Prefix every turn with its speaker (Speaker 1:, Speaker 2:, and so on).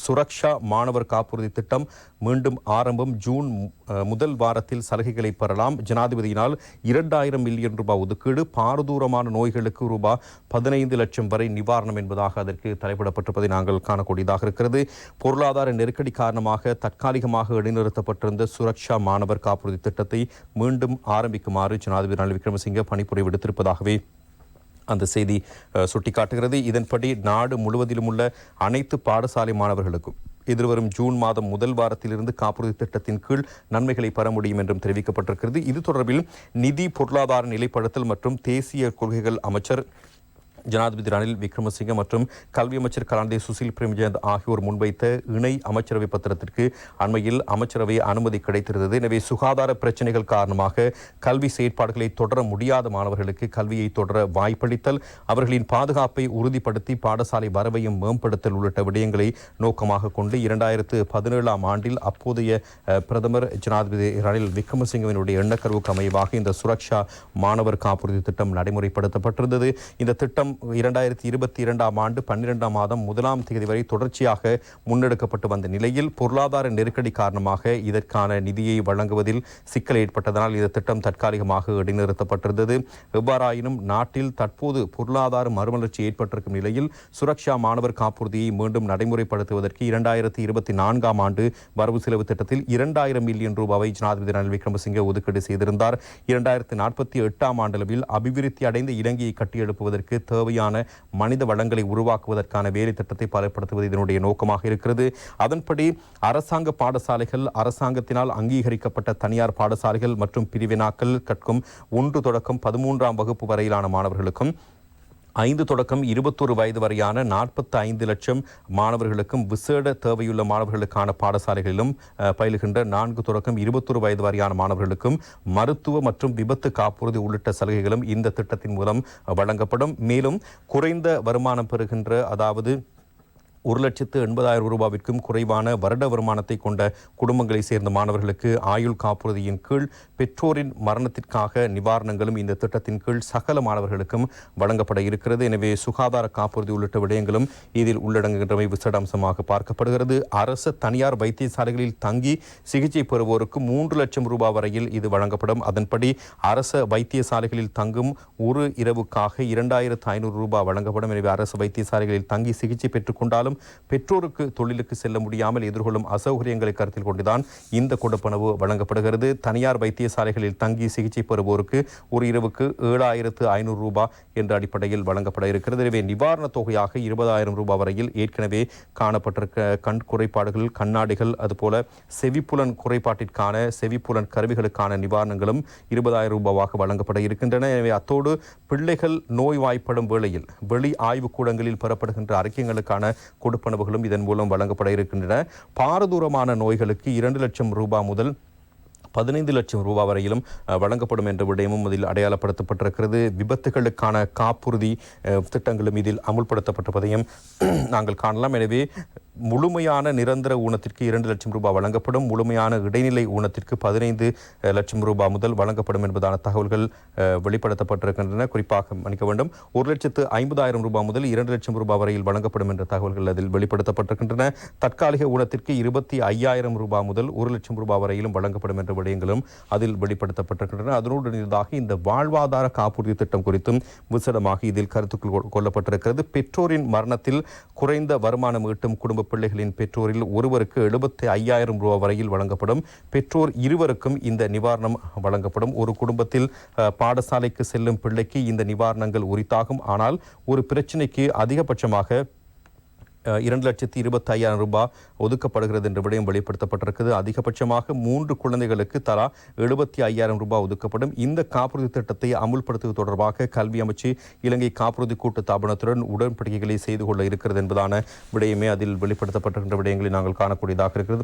Speaker 1: சுரக்ஷா மாணவர் காப்புறுதி திட்டம் மீண்டும் ஆரம்பம். ஜூன் முதல் வாரத்தில் சலுகைகளை பெறலாம். ஜனாதிபதியினால் இரண்டாயிரம் மில்லியன் ரூபாய் ஒதுக்கீடு பாரதூரமான நோய்களுக்கு ரூபாய் பதினைந்து லட்சம் வரை நிவாரணம் என்பதாக அதற்கு தலைப்பிடப்பட்டிருப்பதை நாங்கள் காணக்கூடியதாக இருக்கிறது. பொருளாதார நெருக்கடி காரணமாக தற்காலிகமாக இடைநிறுத்தப்பட்டிருந்த சுரக்ஷா மாணவர் காப்புறுதி திட்டத்தை மீண்டும் ஆரம்பிக்குமாறு ஜனாதிபதி ரணில் விக்ரமசிங்க பணிப்புரை விடுத்திருப்பதாகவே அந்த செய்தி சுட்டிக்காட்டுகிறது. இதன்படி நாடு முழுவதிலும் உள்ள அனைத்து பாடசாலை மாணவர்களுக்கும் எதிர்வரும் ஜூன் மாதம் முதல் வாரத்திலிருந்து காப்புறுதி திட்டத்தின் கீழ் நன்மைகளை பெற முடியும் என்றும் தெரிவிக்கப்பட்டிருக்கிறது. இது தொடர்பில் நிதி பொருளாதார நிலைப்படுத்தல் மற்றும் தேசிய கொள்கைகள் அமைச்சர் ஜனாதிபதி ரணில் விக்ரமசிங்க மற்றும் கல்வி அமைச்சர் கலாநிதி சுசில் பிரேமஜயந்த் ஆகியோர் முன்வைத்த இணை அமைச்சரவை பத்திரத்திற்கு அண்மையில் அமைச்சரவை அனுமதி கிடைத்திருந்தது. எனவே சுகாதார பிரச்சனைகள் காரணமாக கல்வி செயற்பாடுகளை தொடர முடியாத மாணவர்களுக்கு கல்வியை தொடர வாய்ப்பளித்தல் அவர்களின் பாதுகாப்பை உறுதிப்படுத்தி பாடசாலை வரவையும் மேம்படுத்தல் உள்ளிட்ட விடயங்களை நோக்கமாக கொண்டு இரண்டாயிரத்து பதினேழாம் ஆண்டில் அப்போதைய பிரதமர் ஜனாதிபதி ரணில் விக்ரமசிங்கவினுடைய எண்ணக்கருவுக்கு அமைவாக இந்த சுரக்ஷா மாணவர் காப்புறுதி திட்டம் நடைமுறைப்படுத்தப்பட்டிருந்தது. இந்த திட்டம் இரண்டாயிரத்தி இருபத்தி இரண்டாம் ஆண்டு பன்னிரெண்டாம் மாதம் முதலாம் தேதி வரை தொடர்ச்சியாக முன்னெடுக்கப்பட்டு வந்த நிலையில் பொருளாதார நெருக்கடி காரணமாக இதற்கான நிதியை வழங்குவதில் சிக்கல் ஏற்பட்டதனால் இந்த திட்டம் தற்காலிகமாக இடைநிறுத்தப்பட்டிருந்தது. எவ்வாறாயினும் நாட்டில் தற்போது பொருளாதார மறுமலர்ச்சி ஏற்பட்டிருக்கும் நிலையில் சுரக்ஷா மாணவர் காப்புறுதியை மீண்டும் நடைமுறைப்படுத்துவதற்கு இரண்டாயிரத்தி இருபத்தி நான்காம் ஆண்டு வரவு செலவு திட்டத்தில் இரண்டாயிரம் மில்லியன் ரூபாவை ஜனாதிபதி ரணில் விக்ரமசிங்கே ஒதுக்கீடு செய்திருந்தார். இரண்டாயிரத்தி நாற்பத்தி எட்டாம் ஆண்டளவில் அபிவிருத்தி அடைந்த இலங்கையை கட்டியெழுப்புவதற்கு தேவையான மனித வளங்களை உருவாக்குவதற்கான வேலை திட்டத்தை பலப்படுத்துவது இதனுடைய நோக்கமாக இருக்கிறது. அதன்படி அரசாங்க பாடசாலைகள் அரசாங்கத்தினால் அங்கீகரிக்கப்பட்ட தனியார் பாடசாலைகள் மற்றும் பிரிவினாக்கள் கற்கும் ஒன்று தொடக்கம் பதிமூன்றாம் வகுப்பு வரையிலான மாணவர்களுக்கும் ஐந்து தொடக்கம் இருபத்தொரு வயது வரையான நாற்பத்தி ஐந்து லட்சம் மாணவர்களுக்கும் விசேட தேவையுள்ள மாணவர்களுக்கான பாடசாலைகளிலும் பயிலுகின்ற நான்கு தொடக்கம் இருபத்தொரு வயது வரையான மாணவர்களுக்கும் மருத்துவ மற்றும் விபத்து காப்புறுதி உள்ளிட்ட சலுகைகளும் இந்த திட்டத்தின் மூலம் வழங்கப்படும். மேலும் குறைந்த வருமானம் பெறுகின்ற அதாவது ஒரு லட்சத்து எண்பதாயிரம் ரூபாவிற்கும் குறைவான வருட வருமானத்தை கொண்ட குடும்பங்களை சேர்ந்த மாணவர்களுக்கு ஆயுள் காப்புறுதியின் கீழ் பெற்றோரின் மரணத்திற்காக நிவாரணங்களும் இந்த திட்டத்தின் கீழ் சகல மாணவர்களுக்கும் வழங்கப்பட இருக்கிறது. எனவே சுகாதார காப்புறுதி உள்ளிட்ட விடயங்களும் இதில் உள்ளடங்குகின்றமை விசேட அம்சமாக பார்க்கப்படுகிறது. அரசு தனியார் வைத்தியசாலைகளில் தங்கி சிகிச்சை பெறுவோருக்கு மூன்று லட்சம் ரூபாய் வரையில் இது வழங்கப்படும். அதன்படி அரச வைத்தியசாலைகளில் தங்கும் ஒரு இரவுக்காக இரண்டாயிரத்து ஐநூறு ரூபாய் வழங்கப்படும். எனவே அரசு வைத்தியசாலைகளில் தங்கி சிகிச்சை பெற்றுக்கொண்டாலும் இருந்தாலும் பெற்றோருக்கு தொழிலுக்கு செல்ல முடியாமல் எதிர்கொள்ளும் அசௌகரியங்களை கருத்தில் கொண்டுதான் இந்த கொடுப்பனவு வழங்கப்படுகிறது. தனியார் வைத்தியசாலைகளில் தங்கி சிகிச்சை பெறுவோருக்கு ஒரு இரவுக்கு ஏழாயிரத்து ஐநூறு ரூபாய் என்ற அடிப்படையில் வழங்கப்பட இருக்கிறது. எனவே நிவாரணத் தொகையாக இருபதாயிரம் ரூபாய் வரையில் ஏற்கனவே காணப்பட்டிருக்க கண் குறைபாடுகள் கண்ணாடிகள் அதுபோல செவிப்புலன் குறைபாட்டிற்கான செவிப்புலன் கருவிகளுக்கான நிவாரணங்களும் இருபதாயிரம் ரூபாவாக வழங்கப்பட இருக்கின்றன. எனவே அத்தோடு பிள்ளைகள் நோய்வாய்ப்படும் வேளையில் வெளி ஆய்வுக்கூடங்களில் பெறப்படுகின்ற அறிக்கைகளுக்கான கொடுப்பனவுகளும் இதன் மூலம் வழங்கப்பட இருக்கின்றன. பாரதூரமான நோய்களுக்கு இரண்டு லட்சம் ரூபாய் முதல் பதினைந்து லட்சம் ரூபாய் வரையிலும் வழங்கப்படும் என்ற விடயமும் இதில் அடையாளப்படுத்தப்பட்டிருக்கிறது. விபத்துகளுக்கான காப்புறுதி திட்டங்களும் இதில் அமுல்படுத்தப்பட்டிருப்பதையும் நாங்கள் காணலாம். எனவே முழுமையான நிரந்தர ஊனத்திற்கு இரண்டு லட்சம் ரூபாய் வழங்கப்படும். முழுமையான இடைநிலை ஊனத்திற்கு பதினைந்து லட்சம் ரூபாய் முதல் வழங்கப்படும் என்பதான தகவல்கள் வெளிப்படுத்தப்பட்டிருக்கின்றன. குறிப்பாக மன்னிக்க வேண்டும் ஒரு லட்சத்து ஐம்பதாயிரம் ரூபாய் முதல் இரண்டு லட்சம் ரூபாய் வரையில் வழங்கப்படும் என்ற தகவல்கள் அதில் வெளிப்படுத்தப்பட்டிருக்கின்றன. தற்காலிக ஊனத்திற்கு இருபத்தி ஐயாயிரம் ரூபாய் முதல் ஒரு லட்சம் ரூபாய் வரையிலும் வழங்கப்படும் என்ற விடயங்களும் அதில் வெளிப்படுத்தப்பட்டிருக்கின்றன. அதனோடு இணைந்ததாக இந்த வாழ்வாதார காப்புறுதி திட்டம் குறித்தும் விசடமாக இதில் கருத்துக்கள் கொள்ளப்பட்டிருக்கிறது. பெற்றோரின் மரணத்தில் குறைந்த வருமானம் ஈட்டும் குடும்ப பிள்ளைகளின் பெற்றோரில் ஒருவருக்கு எழுபத்தி ஐயாயிரம் ரூபாய் வரையில் வழங்கப்படும். பெற்றோர் இருவருக்கும் இந்த நிவாரணம் வழங்கப்படும். ஒரு குடும்பத்தில் பாடசாலைக்கு செல்லும் பிள்ளைக்கு இந்த நிவாரணங்கள் உரித்தாகும். ஆனால் ஒரு பிரச்சனைக்கு அதிகபட்சமாக இரண்டு லட்சத்தி இருபத்தி ஐயாயிரம் ரூபாய் ஒதுக்கப்படுகிறது என்ற விடயம் வெளிப்படுத்தப்பட்டிருக்கிறது அதிகபட்சமாக மூன்று குழந்தைகளுக்கு தலா எழுபத்தி ஐயாயிரம் ரூபாய் ஒதுக்கப்படும். இந்த காப்புறுதி திட்டத்தை அமுல்படுத்துவது தொடர்பாக கல்வி அமைச்சு இலங்கை காப்புறுதி கூட்டு தாபனத்துடன் உடன்படிக்கைகளை செய்து கொள்ள இருக்கிறது என்பதான விடயமே அதில் வெளிப்படுத்தப்பட்டிருக்கின்ற விடயங்களை நாங்கள் காணக்கூடியதாக இருக்கிறது.